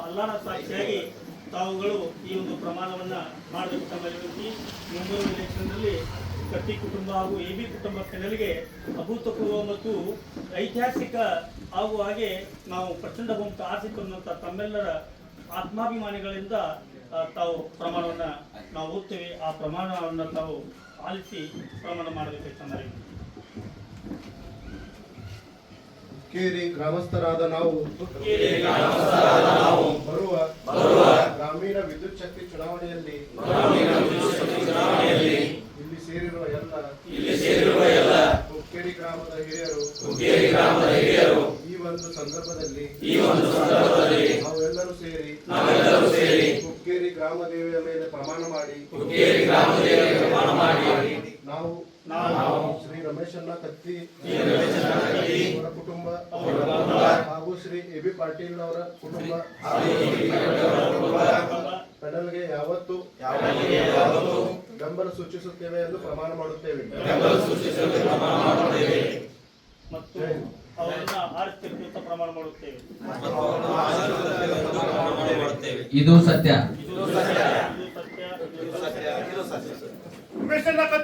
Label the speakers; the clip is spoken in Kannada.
Speaker 1: ಅಲ್ಲಾನ ಸಾಕ್ಷಿಯಾಗಿ ತಾವುಗಳು ಈ ಒಂದು ಪ್ರಮಾಣವನ್ನ ಮಾಡಬೇಕು ತಮ್ಮ ವಿನಂತಿ ಮುಂಬರುವ ಎಲೆಕ್ಷನ್ನಲ್ಲಿ ಕಟ್ಟಿ ಕುಟುಂಬ ಹಾಗೂ ಎ ಬಿ ಕುಟುಂಬ ಕೆನಲಿಗೆ ಅಭೂತಪೂರ್ವ ಮತ್ತು ಐತಿಹಾಸಿಕ ಹಾಗೂ ಹಾಗೆ ನಾವು ಪ್ರಚಂಡ ಬಹುಮತ ಆರಿಸಿಕೊಂಡಂತ ತಮ್ಮೆಲ್ಲರ ಆತ್ಮಾಭಿಮಾನಿಗಳಿಂದ ತಾವು ಪ್ರಮಾಣವನ್ನ ನಾವು ಓದ್ತೇವೆ. ಆ ಪ್ರಮಾಣವನ್ನ ತಾವು ಆಲಿಸಿ ಪ್ರಮಾಣ ಮಾಡಬೇಕು ತಮ್ಮಲ್ಲಿ
Speaker 2: ಕೇರಿ ಗ್ರಾಮಸ್ಥರಾದ ನಾವು. ಬರುವ ಗ್ರಾಮೀಣ ವಿದ್ಯುತ್ ಶಕ್ತಿ ಚುನಾವಣೆಯಲ್ಲಿ ಇಲ್ಲಿ ಸೇರಿರುವ ಎಲ್ಲ ಹುಕ್ಕೇರಿ ಗ್ರಾಮದ ಹಿರಿಯರು ಹುಕ್ಕೇರಿ ಗ್ರಾಮದ ಹಿರಿಯರು ಈ ಒಂದು ಸಂದರ್ಭದಲ್ಲಿ ಈ ಒಂದು ಸಂದರ್ಭದಲ್ಲಿ ನಾವೆಲ್ಲರೂ ಸೇರಿ ಹುಕ್ಕೇರಿ ಗ್ರಾಮ ದೇವಿಯ ಮೇಲೆ ಪ್ರಮಾಣ ಮಾಡಿ ನಾವು ನಾವು ರಮೇಶನ್ನ ಕತ್ತಿ ಅವರ ಕುಟುಂಬ ಹಾಗೂ ಶ್ರೀ ಎ ಬಿ ಪಾಟೀಲ್ ಅವರ ಕುಟುಂಬ. ಪೆಡಲ್ಗೆ ಯಾವತ್ತು ಬೆಂಬಲ ಸೂಚಿಸುತ್ತೇವೆ ಎಂದು ಪ್ರಮಾಣ ಮಾಡುತ್ತೇವೆ.
Speaker 1: ಮತ್ತು ಸತ್ಯ. ಇದು ಸತ್ಯ. ಪ್ರಮಾಣ ಮಾಡುತ್ತೇವೆ
Speaker 3: ಇದು ಸತ್ಯ.